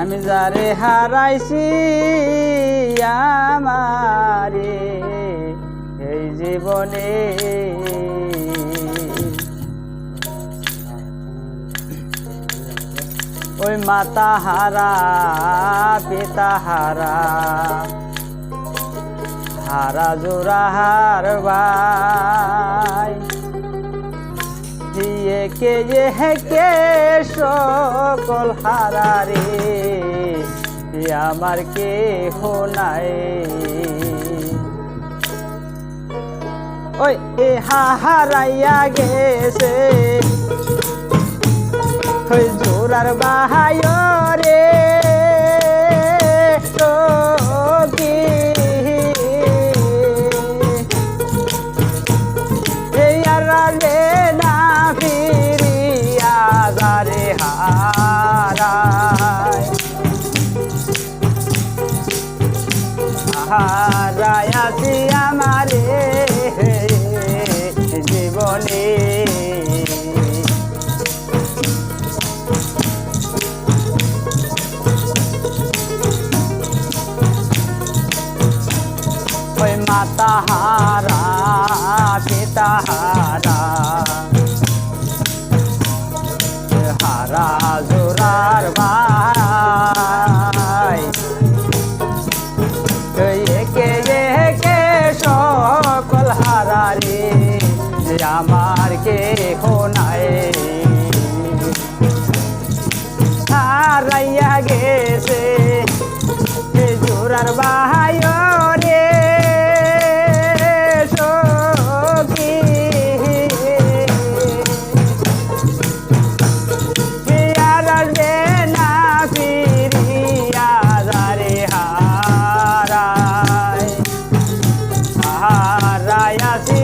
আমি যারে হারাইছি আমারে, এই জীবনে। ওই মাতা হারা, পিতা হারা হারা জোড়া হার ভাই। দিয়ে কে যে হেকে সকল হারারে আমার কে নাই। ওই এ হারাইয়া গেছে জোরার বাহায় মাতা হারা হারা হারা জোরার ভাই? একে একে সকল আমার কে নাই? হারাইয়া গেছে জোরার বাহায় হারায় আসি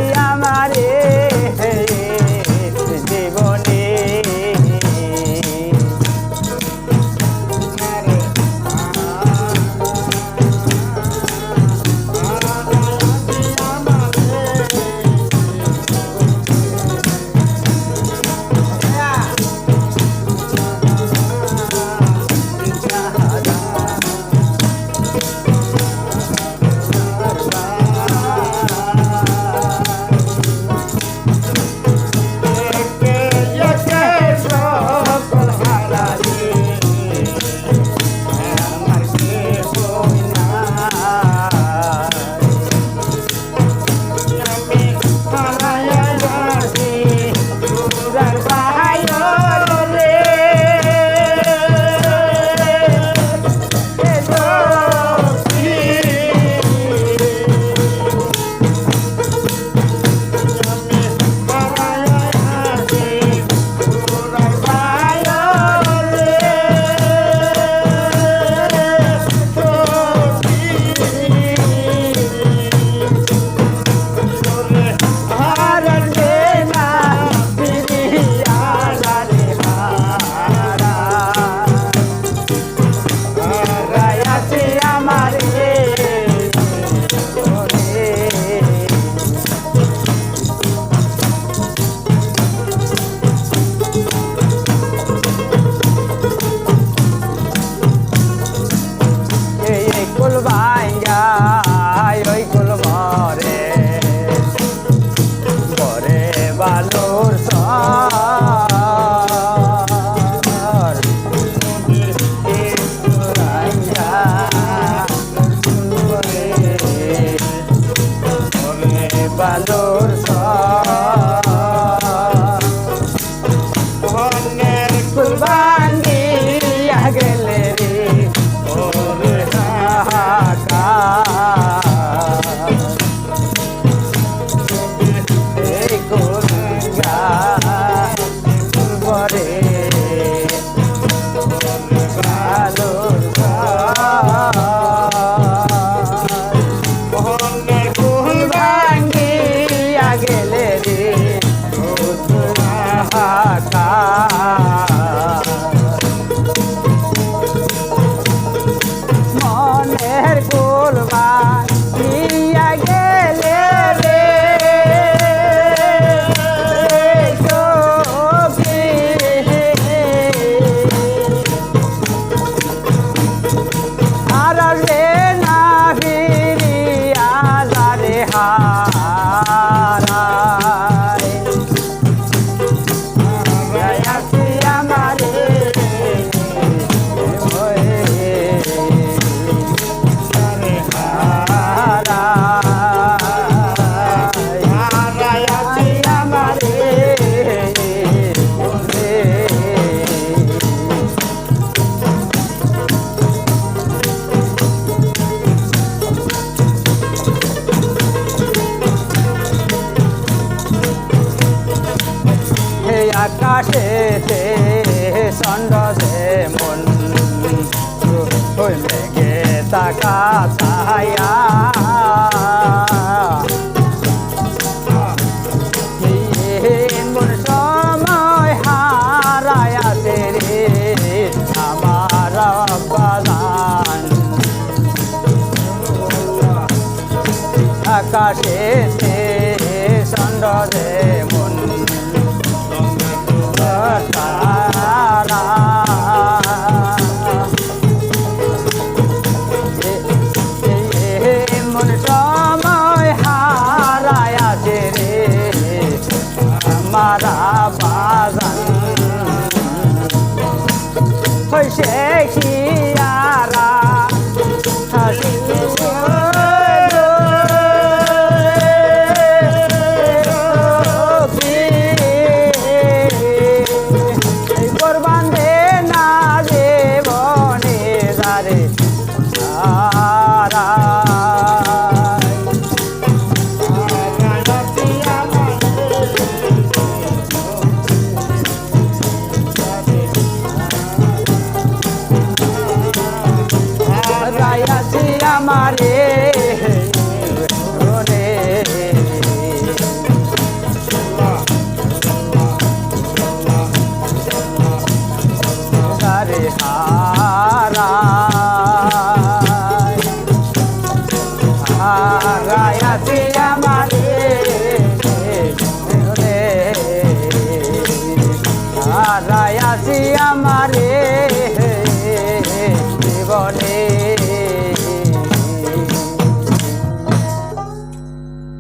এই তাকা ছায়া। সময় হারায়াতে রে আমার আকাশে বাগান হইছে